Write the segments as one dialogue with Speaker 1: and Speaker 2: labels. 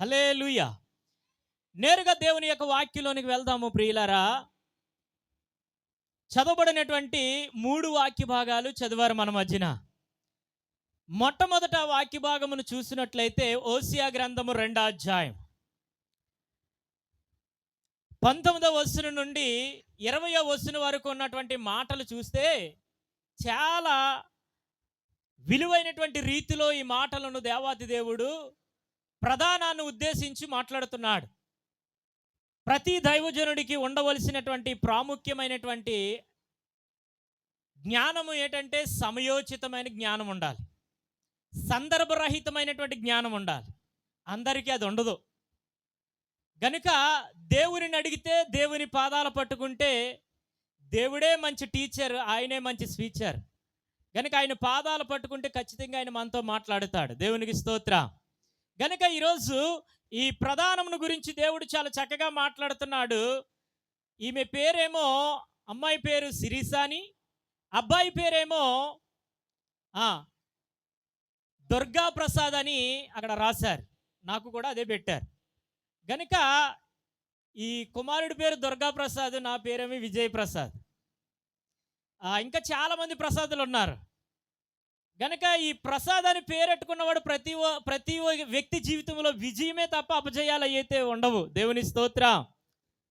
Speaker 1: హలే నేరుగా దేవుని యొక్క వాక్యంలోనికి వెళ్దాము ప్రియులరా. చదవబడినటువంటి మూడు వాక్య భాగాలు చదివారు మన మధ్యన. మొట్టమొదట వాక్య భాగమును చూసినట్లయితే ఓసియా గ్రంథము రెండో అధ్యాయం. పంతొమ్మిదవ వస్తున నుండి ఇరవయో వస్తున వరకు ఉన్నటువంటి మాటలు చూస్తే చాలా విలువైనటువంటి రీతిలో ఈ మాటలను దేవాతి దేవుడు ప్రధానాన్ని ఉద్దేశించి మాట్లాడుతున్నాడు. ప్రతి దైవజనుడికి ఉండవలసినటువంటి ప్రాముఖ్యమైనటువంటి జ్ఞానము ఏంటంటే సమయోచితమైన జ్ఞానం ఉండాలి. సందర్భరహితమైనటువంటి జ్ఞానం ఉండాలి. అందరికీ అది ఉండదు. గనుక దేవుని అడిగితే దేవుని పాదాలు పట్టుకుంటే దేవుడే మంచి టీచర్ ఆయనే మంచి స్పీచర్. గనుక ఆయన పాదాలు పట్టుకుంటే ఖచ్చితంగా ఆయన మనతో మాట్లాడుతాడు. దేవునికి స్తోత్రం. గనుక ఈరోజు ఈ ప్రధానమును గురించి దేవుడు చాలా చక్కగా మాట్లాడుతున్నాడు. ఈమె పేరేమో అమ్మాయి పేరు సిరిసాని అబ్బాయి పేరేమో దుర్గా ప్రసాద్ అని అక్కడ రాశారు. నాకు కూడా అదే పెట్టారు. గనుక ఈ కుమారుడి పేరు దుర్గా ప్రసాద్ నా పేరేమి విజయ్ ప్రసాద్ ఇంకా చాలామంది ప్రసాదులు ఉన్నారు. గనక ఈ ప్రసాదాన్ని పేరెట్టుకున్నవాడు ప్రతి ప్రతి వ్యక్తి జీవితంలో విజయమే తప్ప అపజయాలు అయితే ఉండవు. దేవుని స్తోత్ర.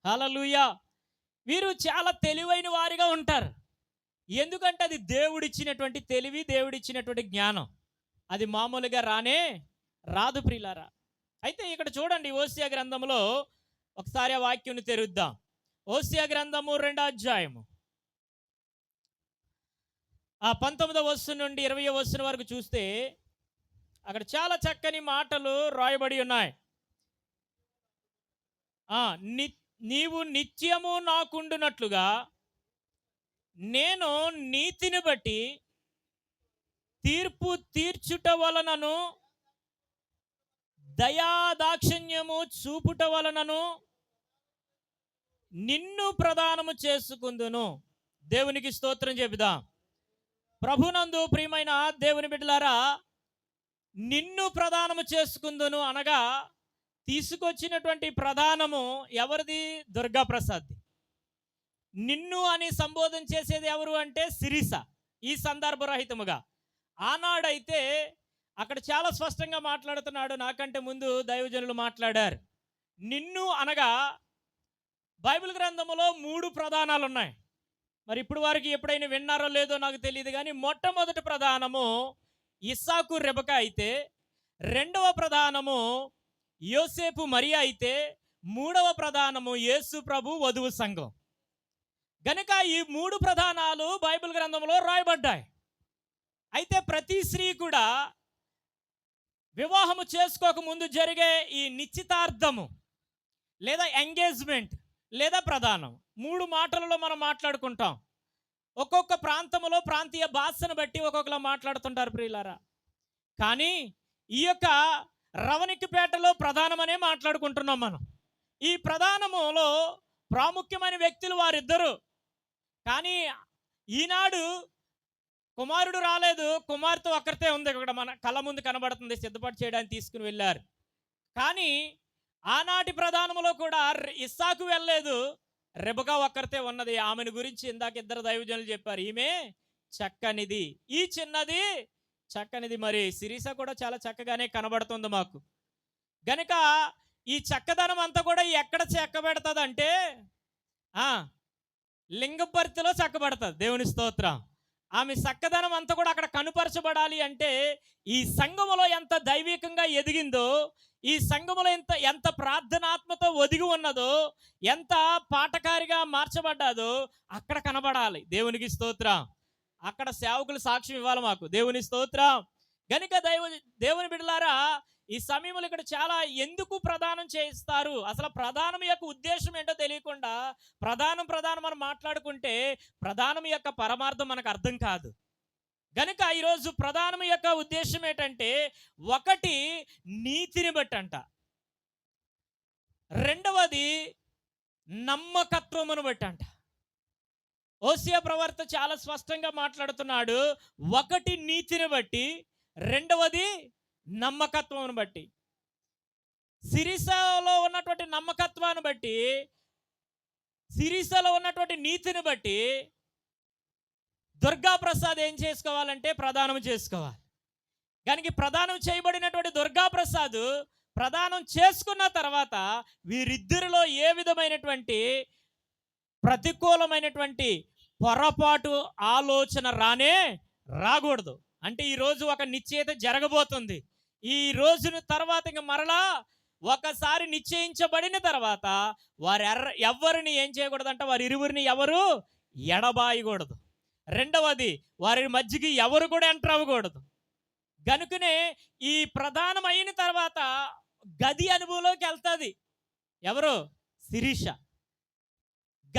Speaker 1: హలలుయ వీరు చాలా తెలివైన వారిగా ఉంటారు. ఎందుకంటే అది దేవుడిచ్చినటువంటి తెలివి దేవుడిచ్చినటువంటి జ్ఞానం. అది మామూలుగా రానే రాదు ప్రిలారా అయితే ఇక్కడ చూడండి ఓసియా గ్రంథంలో ఒకసారి ఆ వాక్యం తెరుద్దాం. ఓసియా గ్రంథము రెండో అధ్యాయము. ఆ పంతొమ్మిదవ వస్తు నుండి ఇరవై వస్తున్న వరకు చూస్తే అక్కడ చాలా చక్కని మాటలు రాయబడి ఉన్నాయి. ని నీవు నిత్యము నాకుండునట్లుగా నేను నీతిని బట్టి తీర్పు తీర్చుట వలనను దయాదాక్షిణ్యము చూపుట వలనను నిన్ను ప్రదానము చేసుకుందును. దేవునికి స్తోత్రం చెబుదాం. ప్రభునందు ప్రియమైన దేవుని బిడ్డలారా నిన్ను ప్రదానము చేసుకుందును అనగా తీసుకొచ్చినటువంటి ప్రధానము ఎవరిది? దుర్గా ప్రసాద్ది నిన్ను అని సంబోధన చేసేది ఎవరు అంటే సిరిస ఈ సందర్భరహితముగా ఆనాడైతే అక్కడ చాలా స్పష్టంగా మాట్లాడుతున్నాడు నాకంటే ముందు దైవజనులు మాట్లాడారు. నిన్ను అనగా బైబిల్ గ్రంథములో మూడు ప్రధానాలు ఉన్నాయి మరి ఇప్పుడు వారికి ఎప్పుడైనా విన్నారో లేదో నాకు తెలియదు కానీ మొట్టమొదటి ప్రధానము ఇస్సాకు రెబక అయితే రెండవ ప్రధానము యోసేపు మరి అయితే మూడవ ప్రధానము యేసు ప్రభు వధువు సంఘం. గనుక ఈ మూడు ప్రధానాలు బైబిల్ గ్రంథంలో రాయబడ్డాయి. అయితే ప్రతి స్త్రీ కూడా వివాహము చేసుకోకముందు జరిగే ఈ నిశ్చితార్థము లేదా ఎంగేజ్మెంట్ లేదా ప్రధానం మూడు మాటలలో మనం మాట్లాడుకుంటాం. ఒక్కొక్క ప్రాంతంలో ప్రాంతీయ భాషను బట్టి ఒక్కొక్కలా మాట్లాడుతుంటారు ప్రియులారా. కానీ ఈ యొక్క రవణికిపేటలో ప్రధానమనే మాట్లాడుకుంటున్నాం మనం. ఈ ప్రధానములో ప్రాముఖ్యమైన వ్యక్తులు వారిద్దరు. కానీ ఈనాడు కుమారుడు రాలేదు కుమార్తె ఒక్కరితే ఉంది. ఇక్కడ మన కళ్ళ ముందు కనబడుతుంది సిద్ధపాటు చేయడానికి తీసుకుని వెళ్ళారు. కానీ ఆనాటి ప్రధానములో కూడా ఇస్సాకు వెళ్ళలేదు రెబకా ఒక్కరితే ఉన్నది. ఆమెను గురించి ఇందాక ఇద్దరు దైవజనులు చెప్పారు. ఈమె చక్కనిది ఈ చిన్నది చక్కనిది మరి సిరీస కూడా చాలా చక్కగానే కనబడుతుంది మాకు. గనుక ఈ చక్కదనం అంతా కూడా ఎక్కడ చెక్కబెడుతుంది అంటే లింగపరితిలో చక్కబడుతుంది. దేవుని స్తోత్రం. ఆమె చక్కదనం అంతా కూడా అక్కడ కనుపరచబడాలి అంటే ఈ సంఘములో ఎంత దైవికంగా ఎదిగిందో ఈ సంఘములో ఎంత ఎంత ప్రార్థనాత్మతో ఒదిగి ఉన్నదో ఎంత పాటకారిగా మార్చబడ్డాదో అక్కడ కనబడాలి. దేవునికి స్తోత్రం. అక్కడ సేవకులు సాక్ష్యం ఇవ్వాలి మాకు. దేవుని స్తోత్రం. గనుక దైవ దేవుని బిడ్డలారా ఈ సమయంలో ఇక్కడ చాలా ఎందుకు ప్రధానం చేయిస్తారు? అసలు ప్రధానం యొక్క ఉద్దేశం ఏంటో తెలియకుండా ప్రధానం ప్రధానం మనం మాట్లాడుకుంటే ప్రధానం యొక్క పరమార్థం మనకు అర్థం కాదు. గనుక ఈరోజు ప్రధానం యొక్క ఉద్దేశం ఏంటంటే ఒకటి నీతిని బట్టి అంట. రెండవది నమ్మకత్వమును బట్టి అంట. ఓసియా ప్రవర్త చాలా స్పష్టంగా మాట్లాడుతున్నాడు. ఒకటి నీతిని బట్టి రెండవది నమ్మకత్వాన్ని బట్టి. సిరిసలో ఉన్నటువంటి నమ్మకత్వాన్ని బట్టి సిరిసలో ఉన్నటువంటి నీతిని బట్టి దుర్గా ప్రసాద్ ఏం చేసుకోవాలంటే ప్రదానం చేసుకోవాలి. కనుక ప్రదానం చేయబడినటువంటి దుర్గా ప్రసాద్ ప్రదానం చేసుకున్న తర్వాత వీరిద్దరిలో ఏ విధమైనటువంటి ప్రతికూలమైనటువంటి పొరపాటు ఆలోచన రానే రాకూడదు. అంటే ఈరోజు ఒక నిశ్చయిత జరగబోతుంది. ఈ రోజున తర్వాత ఇంక మరలా ఒకసారి నిశ్చయించబడిన తర్వాత వారు ఎర్ర ఎవరిని ఏం చేయకూడదంటే? వారి ఇరువురిని ఎవరు? ఎడబాయకూడదు. రెండవది వారి మధ్యకి ఎవరు కూడా ఎంటర్ అవ్వకూడదు. గనుకనే ఈ ప్రధానమైన తర్వాత గది అనుభవంలోకి వెళ్తుంది. ఎవరు? శిరీష.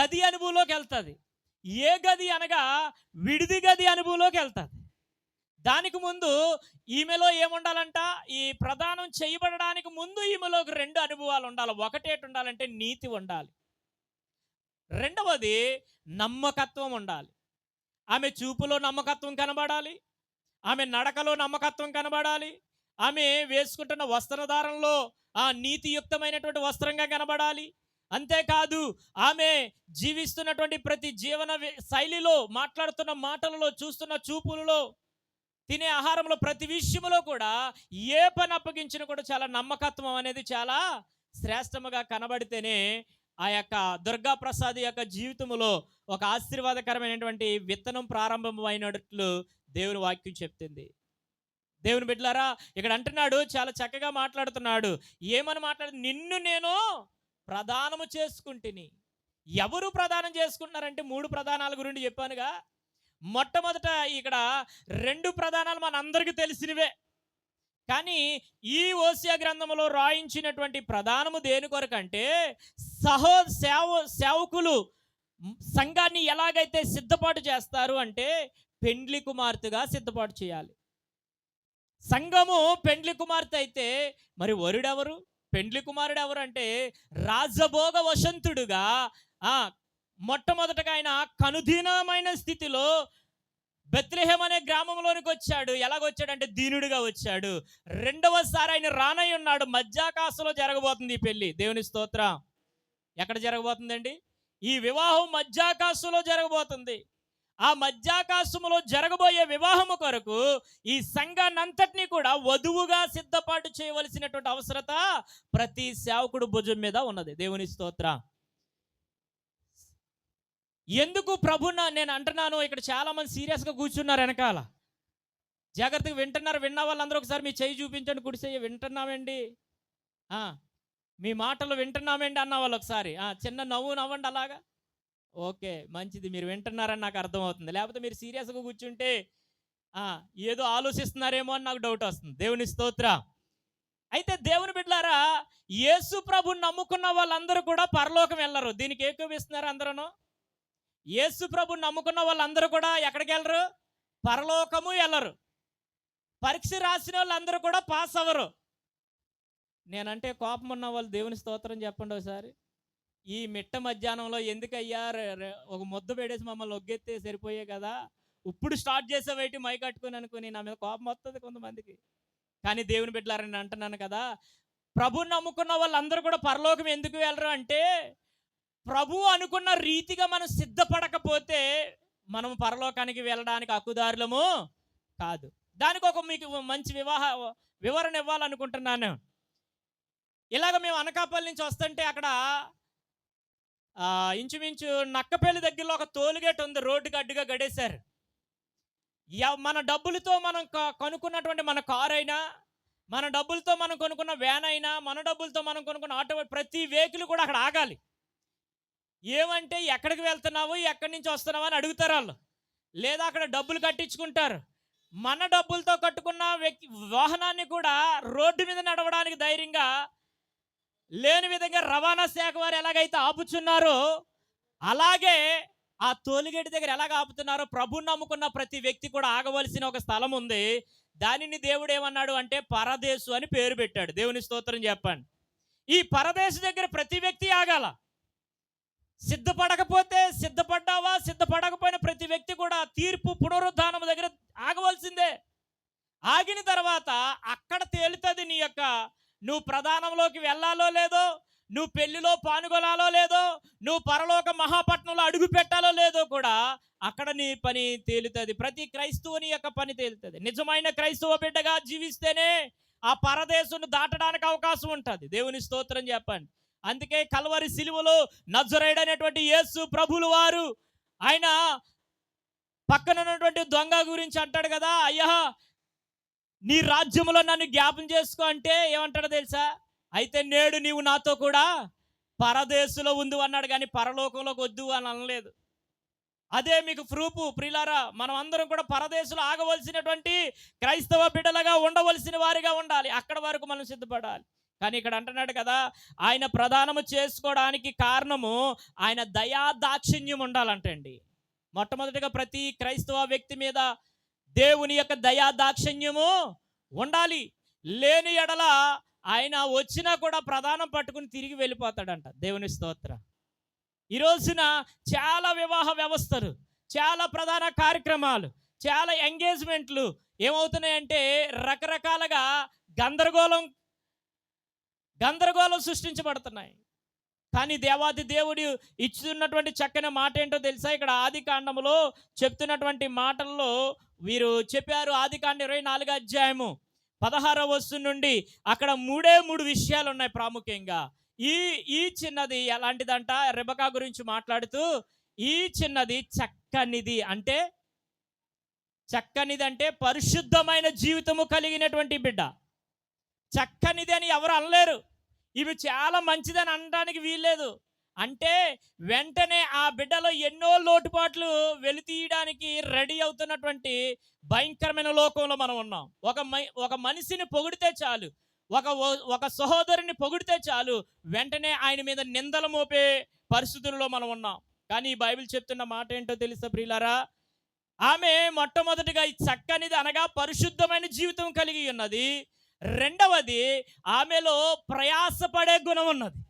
Speaker 1: గది అనుభవంలోకి వెళ్తుంది. ఏ గది అనగా విడిది గది అనుభవంలోకి వెళ్తుంది. దానికి ముందు ఈమెలో ఏముండాలంట? ఈ ప్రదానం చేయబడడానికి ముందు ఈమెలోకి రెండు అనుభవాలు ఉండాలి. ఒకటేటి ఉండాలంటే నీతి ఉండాలి. రెండవది నమ్మకత్వం ఉండాలి. ఆమె చూపులో నమ్మకత్వం కనబడాలి. ఆమె నడకలో నమ్మకత్వం కనబడాలి. ఆమె వేసుకుంటున్న వస్త్రధారంలో ఆ నీతియుక్తమైనటువంటి వస్త్రంగా కనబడాలి. అంతేకాదు ఆమె జీవిస్తున్నటువంటి ప్రతి జీవన శైలిలో మాట్లాడుతున్న మాటలలో చూస్తున్న చూపులలో తినే ఆహారంలో ప్రతి విషయంలో కూడా ఏ పని అప్పగించినా కూడా చాలా నమ్మకత్వం అనేది చాలా శ్రేష్టముగా కనబడితేనే ఆ యొక్క దుర్గా ప్రసాద్ యొక్క జీవితంలో ఒక ఆశీర్వాదకరమైనటువంటి విత్తనం ప్రారంభమైనట్లు దేవుని వాక్యం చెప్తుంది. దేవుని బిడ్డలారా ఇక్కడ అంటున్నాడు చాలా చక్కగా మాట్లాడుతున్నాడు. ఏమని మాట్లాడు? నిన్ను నేను ప్రదానము చేసుకుంటుని. ఎవరు ప్రదానం చేసుకుంటున్నారంటే మూడు ప్రధానాల గురించి చెప్పానుగా. మొట్టమొదట ఇక్కడ రెండు ప్రధానాలు మన అందరికీ తెలిసినవే. కానీ ఈ ఓసియా గ్రంథంలో రాయించినటువంటి ప్రధానము దేని కొరకంటే సహో సేవ సేవకులు సంఘాన్ని ఎలాగైతే సిద్ధపాటు చేస్తారు అంటే పెండ్లి కుమార్తెగా సిద్ధపాటు చేయాలి. సంఘము పెండ్లి కుమార్తె అయితే మరి వరుడెవరు? పెండ్లి కుమారుడు ఎవరు అంటే రాజభోగ వసంతుడుగా మొట్టమొదటగా ఆయన కనుదీనమైన స్థితిలో బెత్లెహేం అనే గ్రామంలోనికి వచ్చాడు. ఎలాగొచ్చాడంటే దీనుడిగా వచ్చాడు. రెండవసారి ఆయన రానై ఉన్నాడు. మధ్యాకాశంలో జరగబోతుంది ఈ పెళ్ళి. దేవుని స్తోత్ర. ఎక్కడ జరగబోతుందండి? ఈ వివాహం మధ్యాకాశంలో జరగబోతుంది. ఆ మధ్యాకాశములో జరగబోయే వివాహము కొరకు ఈ సంఘాన్నంతటినీ కూడా వధువుగా సిద్ధపాటు చేయవలసినటువంటి అవసరత ప్రతి సేవకుడు భుజం మీద ఉన్నది. దేవుని స్తోత్ర. ఎందుకు ప్రభున నేను అంటున్నాను? ఇక్కడ చాలా మంది సీరియస్గా కూర్చున్నారు వెనకాల. జాగ్రత్తగా వింటున్నారు విన్న వాళ్ళందరూ ఒకసారి మీ చేయి చూపించండి కుడిసేయ వింటున్నామండి. మీ మాటలు వింటున్నామండి అన్న వాళ్ళు ఒకసారి. చిన్న నవ్వు నవ్వండి అలాగా. ఓకే మంచిది మీరు వింటున్నారని నాకు అర్థమవుతుంది. లేకపోతే మీరు సీరియస్గా కూర్చుంటే ఏదో ఆలోచిస్తున్నారేమో అని నాకు డౌట్ వస్తుంది. దేవుని స్తోత్ర. అయితే దేవుని బిడ్డలారా యేసు ప్రభుని నమ్ముకున్న వాళ్ళందరూ కూడా పరలోకం వెళ్ళరు. దీనికి ఏకోపిస్తున్నారు అందరూ యేసు ప్రభు నమ్ముకున్న వాళ్ళందరూ కూడా ఎక్కడికి వెళ్ళరు? పరలోకము వెళ్ళరు. పరీక్ష రాసిన వాళ్ళందరూ కూడా పాస్ అవ్వరు. నేనంటే కోపం ఉన్న వాళ్ళు దేవుని స్తోత్రం చెప్పండి ఒకసారి. ఈ మిట్ట మధ్యాహ్నంలో ఎందుకయ్యా ఒక ముద్ద పెడేసి మమ్మల్ని ఒగ్గెత్తే సరిపోయే కదా? ఇప్పుడు స్టార్ట్ చేసావేటి మై కట్టుకుని అనుకుని నా మీద కోపం వస్తుంది కొంతమందికి. కానీ దేవుని బిడ్డలారని అంటున్నాను కదా. ప్రభు నమ్ముకున్న వాళ్ళందరూ కూడా పరలోకం ఎందుకు వెళ్ళరు అంటే ప్రభు అనుకున్న రీతిగా మనం సిద్ధపడకపోతే మనం పరలోకానికి వెళ్ళడానికి హక్కుదారులము కాదు. దానికి ఒక మీకు మంచి వివాహ వివరణ ఇవ్వాలనుకుంటున్నాను. ఇలాగ మేము అనకాపల్లి నుంచి వస్తుంటే అక్కడ ఇంచుమించు నక్కపల్లి దగ్గరలో ఒక తోలుగేట్ ఉంది. రోడ్డుకి అడ్డుగా గడేశారు. మన డబ్బులతో మనం కొనుక్కున్నటువంటి మన కారు అయినా మన డబ్బులతో మనం కొనుక్కున్న వ్యాన్ అయినా మన డబ్బులతో మనం కొనుక్కున్న ఆటో ప్రతి వెహికల్ కూడా అక్కడ ఆగాలి. ఏమంటే ఎక్కడికి వెళ్తున్నావు ఎక్కడి నుంచి వస్తున్నావు అని అడుగుతారు వాళ్ళు. లేదా అక్కడ డబ్బులు కట్టించుకుంటారు. మన డబ్బులతో కట్టుకున్న వ్యక్తి వాహనాన్ని కూడా రోడ్డు మీద నడవడానికి ధైర్యంగా లేని విధంగా రవాణా శాఖ వారు ఎలాగైతే ఆపుచున్నారో అలాగే ఆ తోలిగేటి దగ్గర ఎలాగ ఆపుతున్నారో ప్రభు నమ్ముకున్న ప్రతి వ్యక్తి కూడా ఆగవలసిన ఒక స్థలం ఉంది. దానిని దేవుడు ఏమన్నాడు అంటే పరదేశు అని పేరు పెట్టాడు. దేవుని స్తోత్రం చెప్పండి. ఈ పరదేశు దగ్గర ప్రతి వ్యక్తి ఆగాల. సిద్ధపడకపోతే సిద్ధపడ్డావా? సిద్ధపడకపోయిన ప్రతి వ్యక్తి కూడా తీర్పు పునరుద్ధానం దగ్గర ఆగవలసిందే. ఆగిన తర్వాత అక్కడ తేలుతుంది నీ యొక్క నువ్వు ప్రధానంలోకి వెళ్ళాలో లేదో నువ్వు పెళ్ళిలో పాల్గొనాలో లేదో నువ్వు పరలోక మహాపట్నంలో అడుగు పెట్టాలో లేదో కూడా అక్కడ నీ పని తేలుతుంది. ప్రతి క్రైస్తవుని యొక్క పని తేలుతుంది. నిజమైన క్రైస్తవ బిడ్డగా జీవిస్తేనే ఆ పరదేశును దాటడానికి అవకాశం ఉంటుంది. దేవుని స్తోత్రం చెప్పండి. అందుకే కల్వరి సిలువలో నజ్జురైడ్ అనేటువంటి యేసు ప్రభులు వారు ఆయన పక్కన ఉన్నటువంటి దొంగ గురించి అంటాడు కదా అయ్యా నీ రాజ్యములో నన్ను జ్ఞాపం చేసుకో అంటే ఏమంటాడో తెలుసా? అయితే నేడు నీవు నాతో కూడా పరదేశంలో ఉంది అన్నాడు కానీ పరలోకంలోకి వద్దు అని అనలేదు. అదే మీకు ప్రూపు ప్రిలారా మనం అందరం కూడా పరదేశంలో ఆగవలసినటువంటి క్రైస్తవ బిడ్డలుగా ఉండవలసిన వారిగా ఉండాలి. అక్కడ వరకు మనం సిద్ధపడాలి. కానీ ఇక్కడ అంటున్నాడు కదా ఆయన ప్రధానము చేసుకోవడానికి కారణము ఆయన దయా దాక్షిణ్యం ఉండాలంటండి. మొట్టమొదటిగా ప్రతి క్రైస్తవ వ్యక్తి మీద దేవుని యొక్క దయా దాక్షిణ్యము ఉండాలి. లేని ఎడల ఆయన వచ్చినా కూడా ప్రధానం పట్టుకుని తిరిగి వెళ్ళిపోతాడంట. దేవుని స్తోత్ర. ఈ రోజున చాలా వివాహ వ్యవస్థలు చాలా ప్రధాన కార్యక్రమాలు చాలా ఎంగేజ్మెంట్లు ఏమవుతున్నాయంటే రకరకాలుగా గందరగోళం గందరగోళం సృష్టించబడుతున్నాయి. కానీ దేవాది దేవుడు ఇచ్చుతున్నటువంటి చక్కని మాట ఏంటో తెలుసా? ఇక్కడ ఆది కాండములో చెప్తున్నటువంటి మాటల్లో వీరు చెప్పారు ఆది కాండ ఇరవై నాలుగు అధ్యాయము పదహారవ వస్తు నుండి. అక్కడ మూడే మూడు విషయాలు ఉన్నాయి ప్రాముఖ్యంగా. ఈ ఈ చిన్నది ఎలాంటిదంట? రెబకా గురించి మాట్లాడుతూ ఈ చిన్నది చక్కనిది అంటే చక్కనిది అంటే పరిశుద్ధమైన జీవితము కలిగినటువంటి బిడ్డ. చక్కనిది అని ఎవరు అనలేరు. ఇవి చాలా మంచిదని అనడానికి వీల్లేదు. అంటే వెంటనే ఆ బిడ్డలో ఎన్నో లోటుపాట్లు వెలితీయడానికి రెడీ అవుతున్నటువంటి భయంకరమైన లోకంలో మనం ఉన్నాం. ఒక మై- ఒక మనిషిని పొగిడితే చాలు ఒక ఒక సహోదరుని పొగిడితే చాలు వెంటనే ఆయన మీద నిందలు మోపే పరిస్థితుల్లో మనం ఉన్నాం. కానీ ఈ బైబిల్ చెప్తున్న మాట ఏంటో తెలుసా ప్రియులారా? ఆమె మొట్టమొదటిగా ఈ చక్కనిది అనగా పరిశుద్ధమైన జీవితం కలిగి ఉన్నది. రెండవది ఆమెలో ప్రయాసపడే గుణం ఉన్నది.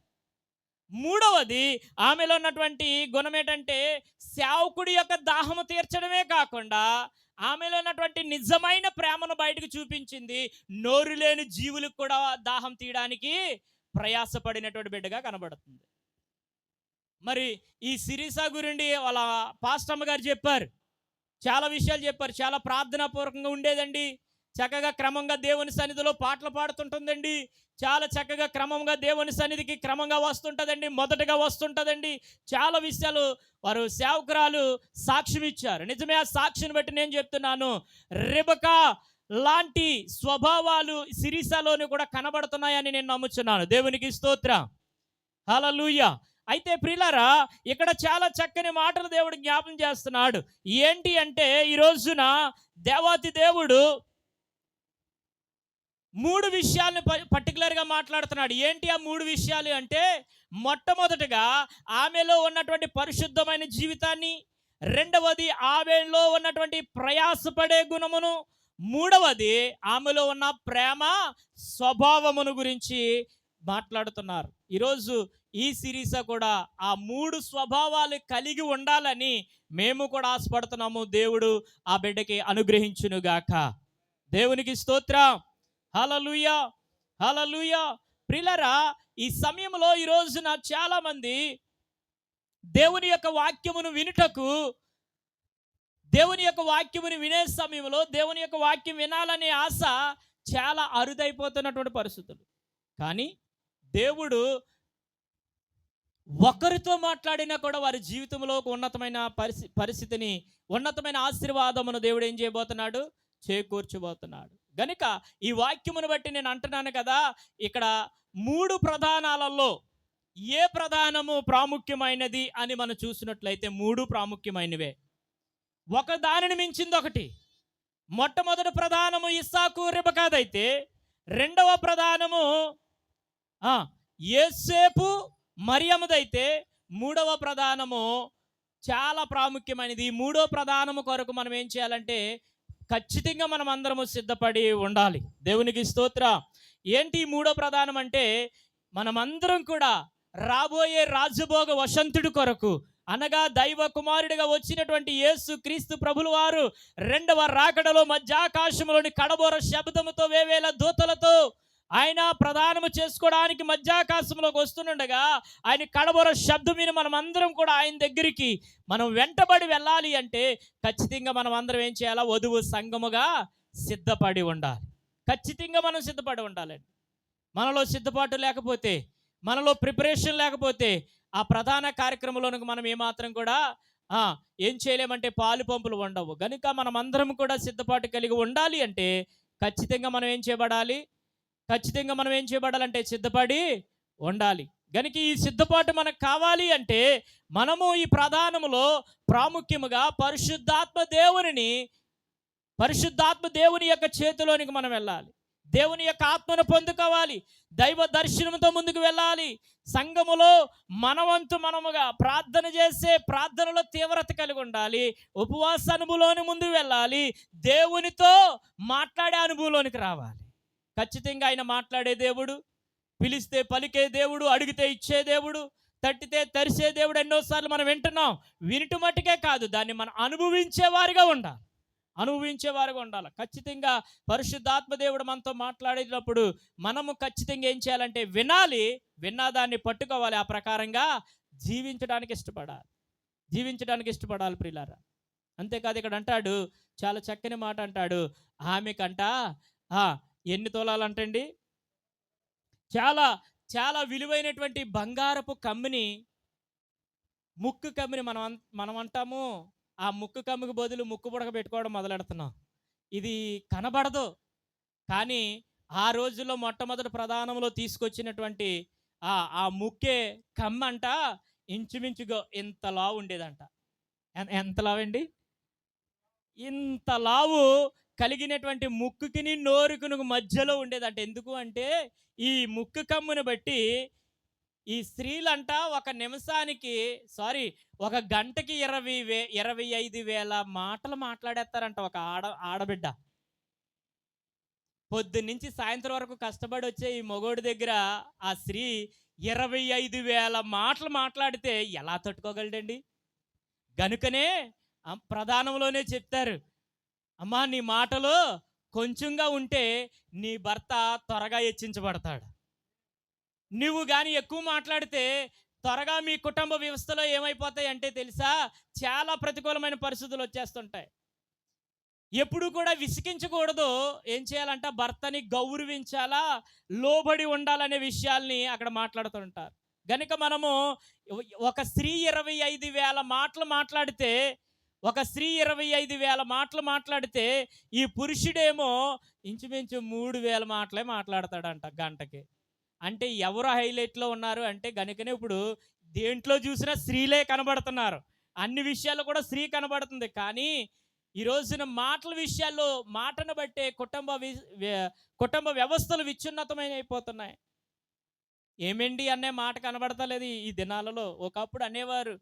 Speaker 1: మూడవది ఆమెలో ఉన్నటువంటి గుణం ఏంటంటే సేవకుడి యొక్క దాహము తీర్చడమే కాకుండా ఆమెలో ఉన్నటువంటి నిజమైన ప్రేమను బయటకు చూపించింది. నోరు లేని జీవులకు కూడా దాహం తీయడానికి ప్రయాసపడినటువంటి బిడ్డగా కనబడుతుంది. మరి ఈ సిరీసా గురించి వాళ్ళ పాస్టమ్మ గారు చెప్పారు. చాలా విషయాలు చెప్పారు. చాలా ప్రార్థనాపూర్వకంగా ఉండేదండి. చక్కగా క్రమంగా దేవుని సన్నిధిలో పాటలు పాడుతుంటుందండి. చాలా చక్కగా క్రమంగా దేవుని సన్నిధికి క్రమంగా వస్తుంటుందండి. మొదటగా వస్తుంటుందండి. చాలా విషయాలు వారు సేవకురాలు సాక్ష్యం ఇచ్చారు. నిజమే ఆ సాక్షిని బట్టి నేను చెప్తున్నాను. రిబకా లాంటి స్వభావాలు సిరిసాలోని కూడా కనబడుతున్నాయని నేను నమ్ముచున్నాను. దేవునికి స్తోత్రం. హలలుయ అయితే ప్రిలారా ఇక్కడ చాలా చక్కని మాటలు దేవుడు జ్ఞాపం చేస్తున్నాడు. ఏంటి అంటే ఈ రోజున దేవాతి దేవుడు మూడు విషయాలను పర్టికులర్గా మాట్లాడుతున్నాడు. ఏంటి ఆ మూడు విషయాలు అంటే మొట్టమొదటగా ఆమెలో ఉన్నటువంటి పరిశుద్ధమైన జీవితాన్ని రెండవది ఆమెలో ఉన్నటువంటి ప్రయాసపడే గుణమును మూడవది ఆమెలో ఉన్న ప్రేమ స్వభావమును గురించి మాట్లాడుతున్నారు. ఈరోజు ఈ సిరీస్ కూడా ఆ మూడు స్వభావాలు కలిగి ఉండాలని మేము కూడా ఆశపడుతున్నాము. దేవుడు ఆ బిడ్డకి అనుగ్రహించునుగాక. దేవునికి స్తోత్రం. హలలుయా హలలుయా ప్రిలరా ఈ సమయంలో ఈ రోజున చాలామంది దేవుని యొక్క వాక్యమును వినుటకు దేవుని యొక్క వాక్యముని వినే సమయంలో దేవుని యొక్క వాక్యం వినాలనే ఆశ చాలా అరుదైపోతున్నటువంటి పరిస్థితులు. కానీ దేవుడు ఒకరితో మాట్లాడినా కూడా వారి జీవితంలో ఒక ఉన్నతమైన పరిస్థితి పరిస్థితిని ఉన్నతమైన ఆశీర్వాదమును దేవుడు ఏం చేయబోతున్నాడు? చేకూర్చబోతున్నాడు. గనుక ఈ వాక్యమును బట్టి నేను అంటున్నాను కదా ఇక్కడ మూడు ప్రధానాలలో ఏ ప్రధానము ప్రాముఖ్యమైనది అని మనం చూసినట్లయితే మూడు ప్రాముఖ్యమైనవే. ఒక దానిని మించింది ఒకటి. మొట్టమొదటి ప్రధానము ఇస్సాకు రిబకాదైతే రెండవ ప్రధానము ఏసేపు యేసేపు మరియమ్మదైతే మూడవ ప్రధానము చాలా ప్రాముఖ్యమైనది. మూడో ప్రధానము కొరకు మనం ఏం చేయాలంటే ఖచ్చితంగా మనం అందరము సిద్ధపడి ఉండాలి. దేవునికి స్తోత్ర. ఏంటి మూడో ప్రధానం అంటే మనమందరం కూడా రాబోయే రాజభోగ వసంతుడి కొరకు అనగా దైవ కుమారుడిగా వచ్చినటువంటి యేసు క్రీస్తు ప్రభుల వారు రెండవ రాకడలో మధ్యాకాశంలోని కడబోర శబ్దముతో వేవేల దూతలతో ఆయన ప్రధానము చేసుకోవడానికి మధ్యాకాశంలోకి వస్తుండగా ఆయన కడబొర శబ్దం విని మనం అందరం కూడా ఆయన దగ్గరికి మనం వెంటబడి వెళ్ళాలి అంటే ఖచ్చితంగా మనం అందరం ఏం చేయాలా? వధువు సంగముగా సిద్ధపడి ఉండాలి. ఖచ్చితంగా మనం సిద్ధపడి ఉండాలండి మనలో సిద్ధపాటు లేకపోతే మనలో ప్రిపరేషన్ లేకపోతే ఆ ప్రధాన కార్యక్రమంలోనికి మనం ఏమాత్రం కూడా ఏం చేయలేమంటే పాలు పంపులు ఉండవు కనుక మనం అందరం కూడా సిద్ధపాటు కలిగి ఉండాలి అంటే ఖచ్చితంగా మనం ఏం చేయబడాలి? ఖచ్చితంగా మనం ఏం చేయబడాలంటే సిద్ధపడి ఉండాలి. గనుక ఈ సిద్ధపాటు మనకు కావాలి అంటే మనము ఈ ప్రధానములో ప్రాముఖ్యముగా పరిశుద్ధాత్మ దేవునిని పరిశుద్ధాత్మ దేవుని యొక్క చేతిలోనికి మనం వెళ్ళాలి. దేవుని యొక్క ఆత్మను పొందుకోవాలి. దైవ దర్శనంతో ముందుకు వెళ్ళాలి. సంఘములో మనవంతు మనముగా ప్రార్థన చేసే ప్రార్థనలో తీవ్రత కలిగి ఉండాలి. ఉపవాస అనుభవంలోని ముందు వెళ్ళాలి. దేవునితో మాట్లాడే అనుభవంలోనికి రావాలి. ఖచ్చితంగా ఆయన మాట్లాడే దేవుడు పిలిస్తే పలికే దేవుడు అడిగితే ఇచ్చే దేవుడు తట్టితే తరిసే దేవుడు ఎన్నోసార్లు మనం వింటున్నాం. వినటు మట్టుకే కాదు దాన్ని మనం అనుభవించేవారిగా ఉండాలి. అనుభవించేవారుగా ఉండాలి. ఖచ్చితంగా పరిశుద్ధాత్మ దేవుడు మనతో మాట్లాడేటప్పుడు మనము ఖచ్చితంగా ఏం చేయాలంటే వినాలి విన్నా దాన్ని పట్టుకోవాలి. ఆ ప్రకారంగా జీవించడానికి ఇష్టపడాలి. జీవించడానికి ఇష్టపడాలి ప్రియులారా. అంతేకాదు ఇక్కడ అంటాడు చాలా చక్కని మాట అంటాడు. ఆమెకంట ఆ, ఎన్ని తోలాలంటండి? చాలా చాలా విలువైనటువంటి బంగారపు కమ్మిని ముక్కు కమ్మిని మనం మనం అంటాము ఆ ముక్కు కమ్మికి బదులు ముక్కు బుడక పెట్టుకోవడం మొదలెడుతున్నాం. ఇది కనబడదు. కానీ ఆ రోజుల్లో మొట్టమొదటి ప్రధానంలో తీసుకొచ్చినటువంటి ఆ ఆ ముక్కే కమ్మంట ఇంచుమించుగా ఇంత లావు ఉండేదంట. ఎంత లావండి? ఇంత లావు కలిగినటువంటి ముక్కుకిని నోరుకును మధ్యలో ఉండేదంట. ఎందుకు అంటే ఈ ముక్కు కమ్మును బట్టి ఈ స్త్రీలంట ఒక నిమిషానికి సారీ ఒక గంటకి ఇరవై వే ఇరవై ఐదు వేల మాటలు మాట్లాడేస్తారంట ఒక ఆడ ఆడబిడ్డ. పొద్దున్నుంచి సాయంత్రం వరకు కష్టపడి వచ్చే ఈ మొగోడి దగ్గర ఆ స్త్రీ ఇరవై ఐదు వేల మాటలు మాట్లాడితే ఎలా తట్టుకోగలడండి? గనుకనే ప్రధానంలోనే చెప్తారు అమ్మా నీ మాటలు కొంచెంగా ఉంటే నీ భర్త త్వరగా హెచ్చించబడతాడు నువ్వు కానీ ఎక్కువ మాట్లాడితే త్వరగా మీ కుటుంబ వ్యవస్థలో ఏమైపోతాయి అంటే తెలుసా? చాలా ప్రతికూలమైన పరిస్థితులు వచ్చేస్తుంటాయి. ఎప్పుడు కూడా విసిగించకూడదు. ఏం చేయాలంట? భర్తని గౌరవించాలా? లోబడి ఉండాలనే విషయాల్ని అక్కడ మాట్లాడుతుంటారు. కనుక మనము ఒక స్త్రీ ఇరవై ఐదు వేల మాటలు మాట్లాడితే ఒక స్త్రీ ఇరవై ఐదు వేల మాటలు మాట్లాడితే ఈ పురుషుడేమో ఇంచుమించు మూడు వేల మాటలే మాట్లాడతాడంట గంటకి. అంటే ఎవరు హైలైట్లో ఉన్నారు అంటే గనుకనే ఇప్పుడు దేంట్లో చూసినా స్త్రీలే కనబడుతున్నారు. అన్ని విషయాల్లో కూడా స్త్రీ కనబడుతుంది. కానీ ఈ రోజున మాటల విషయాల్లో మాటను బట్టే కుటుంబ వి- కుటుంబ వ్యవస్థలు విచ్ఛిన్నతమైన అయిపోతున్నాయి ఏమండి అనే మాట కనబడతలేదు ఈ- దినాలలో. ఒకప్పుడు అనేవారు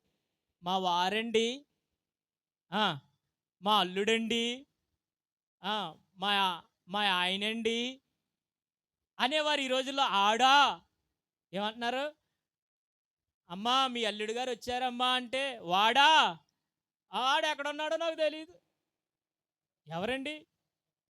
Speaker 1: మా వారండి మా అల్లుడండి మా మా ఆయనండి అనేవారు ఈ రోజుల్లో ఆడా? ఏమంటున్నారు? అమ్మా మీ అల్లుడు గారు వచ్చారమ్మా అంటే వాడా? ఆడ ఎక్కడ ఉన్నాడో నాకు తెలియదు ఎవరండి?